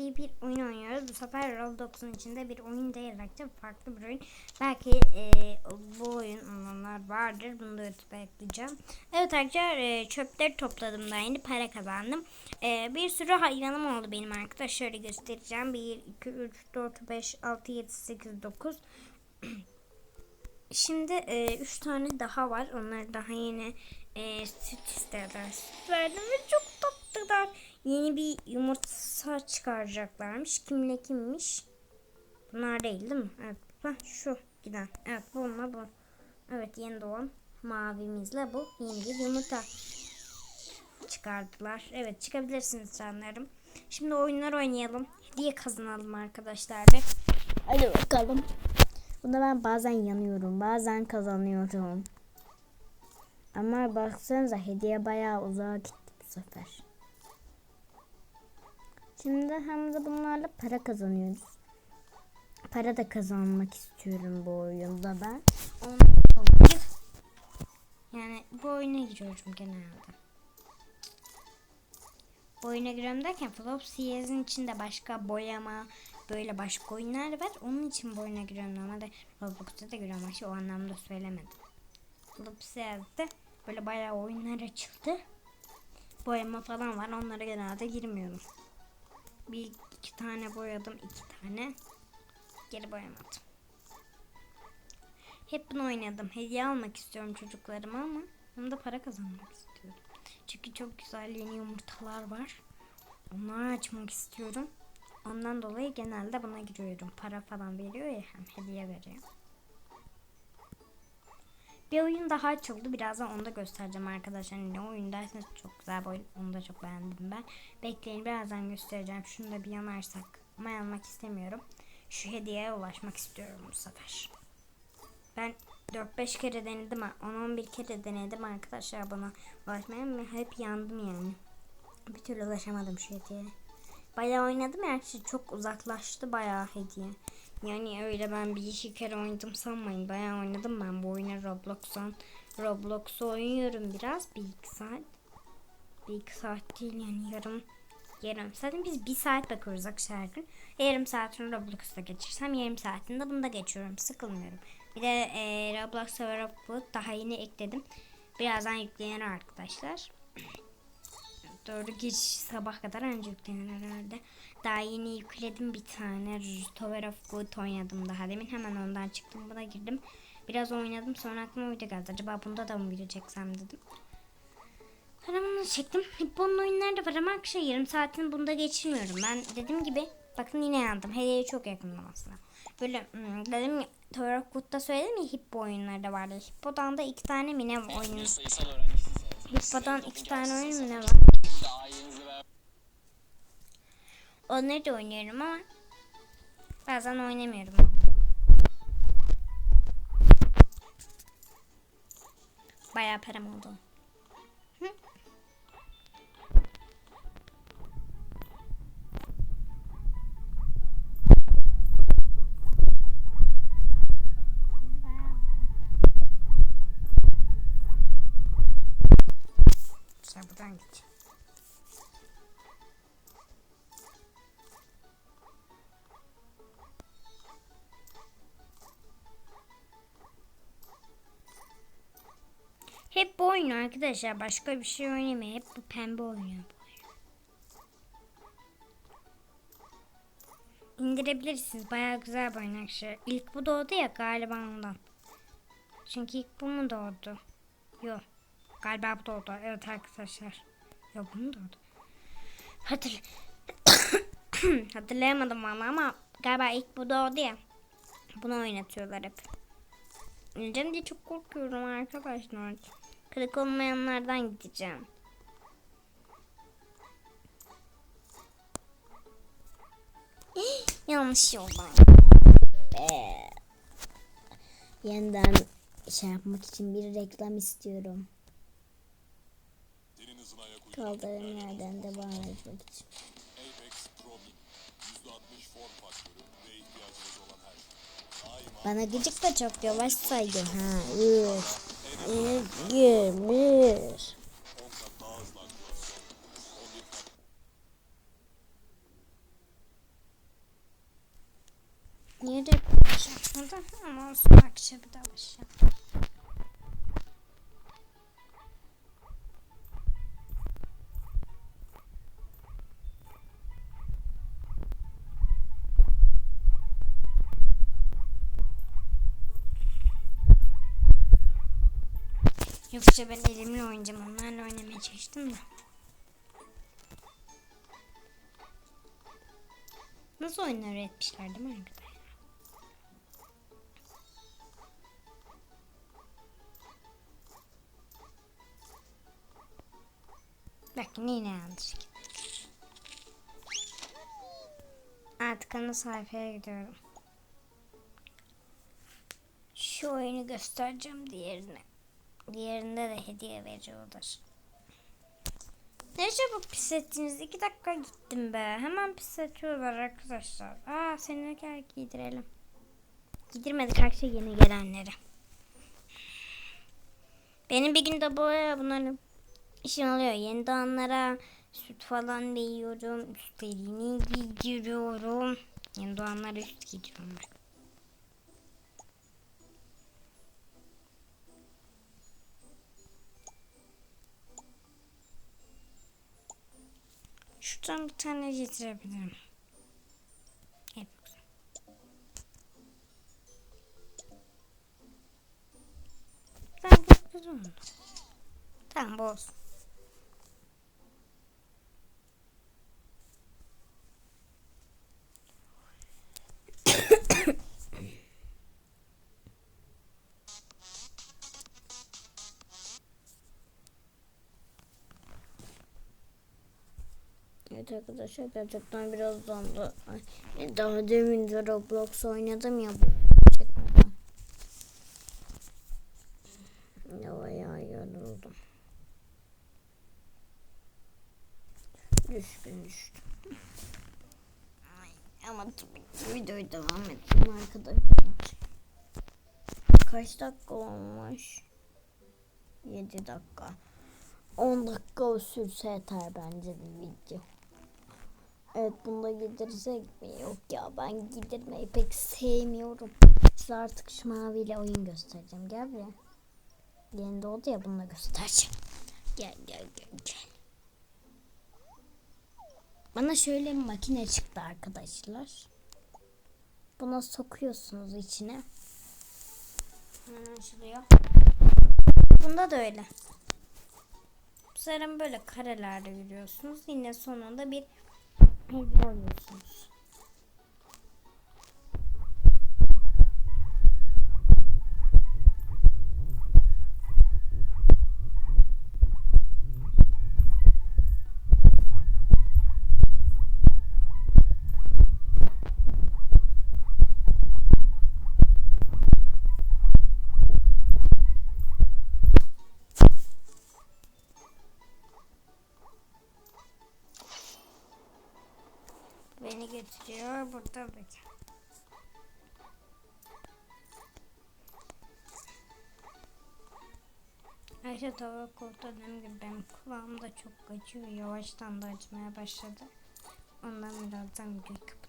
diye bir oyun oynuyoruz. Bu sefer Roblox'un içinde bir oyun değil arkadaşlar. Farklı bir oyun. Belki e, bu oyun olanlar vardır. Bunu da YouTube'a ekleyeceğim. Evet arkadaşlar e, çöpleri topladım da yeni para kazandım. E, bir sürü hayvanım oldu benim arkadaşlar. Şöyle göstereceğim. 1, 2, 3, 4, 5, 6, 7, 8, 9. Şimdi 3 e, üç tane daha var. Onlar daha yeni e, süt istediler. Süt verdim ve çok tatlılar. Yeni bir yumurta çıkaracaklarmış. Kimle kimmiş? Bunlar değil değil mi? Evet. Heh, şu giden. Evet bununla bu. Evet yeni doğan mavimizle bu yeni bir yumurta çıkardılar. Evet çıkabilirsiniz canlarım. Şimdi oyunlar oynayalım. Hediye kazanalım arkadaşlar. Ve Hadi bakalım. Bunda ben bazen yanıyorum, bazen kazanıyorum. Ama baksanıza hediye bayağı uzağa gitti bu sefer. Şimdi hem de bunlarla para kazanıyoruz. Para da kazanmak istiyorum bu oyunda ben. Yani bu oyuna giriyorum genelde. Bu oyuna giriyorum derken Flop CS'in içinde başka boyama böyle başka oyunlar var. Onun için bu oyuna giriyorum. Normalde Roblox'ta da giriyorum. Ama o anlamda söylemedim. Flop CS'de böyle bayağı oyunlar açıldı. Boyama falan var. Onlara genelde girmiyorum. Bir iki tane boyadım. iki tane. Geri boyamadım. Hep bunu oynadım. Hediye almak istiyorum çocuklarıma ama hem de para kazanmak istiyorum. Çünkü çok güzel yeni yumurtalar var. Onları açmak istiyorum. Ondan dolayı genelde buna giriyorum. Para falan veriyor ya hem hediye veriyor. Bir oyun daha açıldı. Birazdan onu da göstereceğim arkadaşlar. Ne oyun derseniz çok güzel bir oyun. Onu da çok beğendim ben. Bekleyin birazdan göstereceğim. Şunu da bir yanarsak. Ama yanmak istemiyorum. Şu hediyeye ulaşmak istiyorum bu sefer. Ben 4-5 kere denedim. 10-11 kere denedim arkadaşlar bana ulaşmaya ama hep yandım yani. Bir türlü ulaşamadım şu hediyeye. Bayağı oynadım ya çok uzaklaştı bayağı hediye. Yani öyle ben bir iki kere oynadım sanmayın. Bayağı oynadım ben bu oyunu Roblox'tan. Roblox'u oynuyorum biraz. Bir iki saat. Bir iki saat değil yani yarım. Yarım. Zaten biz bir saat bakıyoruz gün. Yarım saatini Roblox'ta geçirsem yarım saatinde bunda geçiyorum. Sıkılmıyorum. Bir de e, Roblox Server of daha yeni ekledim. Birazdan yüklenir arkadaşlar. Doğru geç sabah kadar önce yüklenir herhalde. Daha yeni yükledim bir tane Tower of Good oynadım daha demin. Hemen ondan çıktım buna girdim. Biraz oynadım sonra aklıma video geldi. Acaba bunda da mı video çeksem dedim. Sonra bunu çektim. Bunun oyunları da var ama akşam yarım saatini bunda geçirmiyorum. Ben dediğim gibi bakın yine yandım. Hediyeye çok yakındım aslında. Böyle hmm, dedim Tower of Good'da söyledim ya Hippo oyunları da vardı. Hippo'dan da iki tane mi ne oyun. sayısal öğrencisi Hippo'dan iki tane oyun ne var? Onları da oynuyorum ama bazen oynamıyorum. Bayağı param oldu. Hı? Sen buradan git. Bu oyun arkadaşlar. Başka bir şey oynamıyor. Hep bu pembe oynuyor bu. İndirebilirsiniz. Bayağı güzel bir oyun arkadaşlar. İlk bu doğdu ya galiba ondan. Çünkü ilk bu mu doğdu? Yok. Galiba bu doğdu. Evet arkadaşlar. Yok bu mu doğdu? Hatırl Hatırlayamadım valla ama galiba ilk bu doğdu ya. Bunu oynatıyorlar hep. Öleceğim diye çok korkuyorum arkadaşlar. Kırık olmayanlardan gideceğim. Yanlış yoldan. Yeniden şey yapmak için bir reklam istiyorum. Kaldığım yerden devam etmek için. Apex Pro Min. %60 form faktörü ve ihtiyacınız olan her şey. Bana gıcık da çok yavaş saydın ha. Üf girmiş. Nereye koyacağım? Burada ama sonra akşam bir daha başlayalım. Yoksa ben elimle oynayacağım. Onlarla oynamaya çalıştım da. Nasıl oyunlar öğretmişler değil mi arkadaşlar? Bakın yine yanlış. Artık ana sayfaya gidiyorum. Şu oyunu göstereceğim diğerine. Diğerinde de hediye veriyorlar. Ne çabuk pis ettiniz. İki dakika gittim be. Hemen pis ediyorlar arkadaşlar. Aa seni gel giydirelim. Giydirmedik arkadaşlar yeni gelenleri. Benim bir günde böyle bunların işim oluyor. Yeni doğanlara süt falan veriyorum. Üstlerini giydiriyorum. Yeni doğanlara üst giydiriyorum Şuradan bir tane getirebilirim. Evet. Tamam bu. Tamam bu. Evet arkadaşlar gerçekten biraz dondu. Daha demin de Roblox oynadım ya. çekmeden. Ya bayağı yoruldum. Düşkün düştüm. Ama tabii videoyu devam ettim arkadaşlar. Kaç dakika olmuş? 7 dakika. 10 dakika sürse yeter bence bir video. Evet bunu da gidirsek mi? Yok ya ben gidirmeyi pek sevmiyorum. Size artık şu maviyle oyun göstereceğim. Gel buraya. Yeni doğdu ya bunu da göstereceğim. Gel gel gel gel. Bana şöyle bir makine çıktı arkadaşlar. Buna sokuyorsunuz içine. Hemen açılıyor. Bunda da öyle. Bu böyle karelerde yürüyorsunuz. Yine sonunda bir hediye Beni getiriyor. Burada bir. Ayşe tavuk kurtu dediğim gibi benim kulağım da çok acıyor. Yavaştan da acımaya başladı. Ondan birazdan videoyu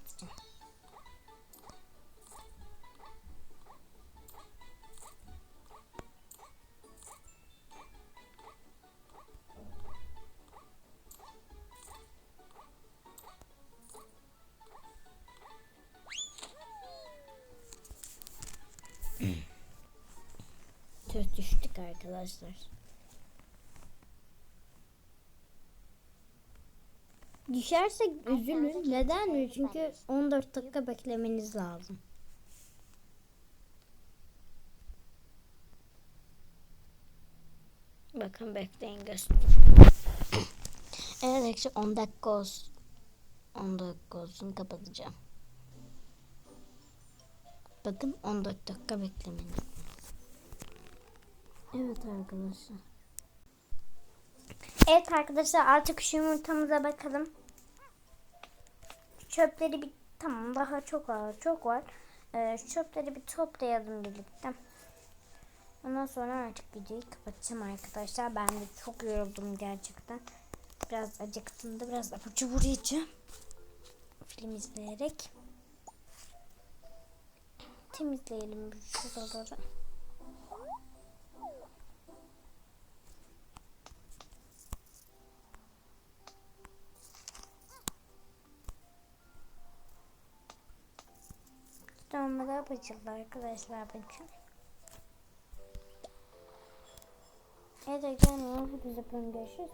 düştük arkadaşlar. Düşersek üzülün. Neden mi? Çünkü 14 dakika beklemeniz lazım. Bakın bekleyin göster. Evet işte 10 dakika olsun. 10 dakika olsun kapatacağım. Bakın 14 dakika beklemeniz Evet arkadaşlar. Evet arkadaşlar artık şu yumurtamıza bakalım. Çöpleri bir tamam daha çok var çok var. Ee, çöpleri bir toplayalım birlikte. Ondan sonra artık videoyu kapatacağım arkadaşlar. Ben de çok yoruldum gerçekten. Biraz acıktım da biraz abur cubur. Film izleyerek. temizleyelim şuraları. Dolmalar açıldı arkadaşlar bakın. Evet arkadaşlar hepinize görüşürüz.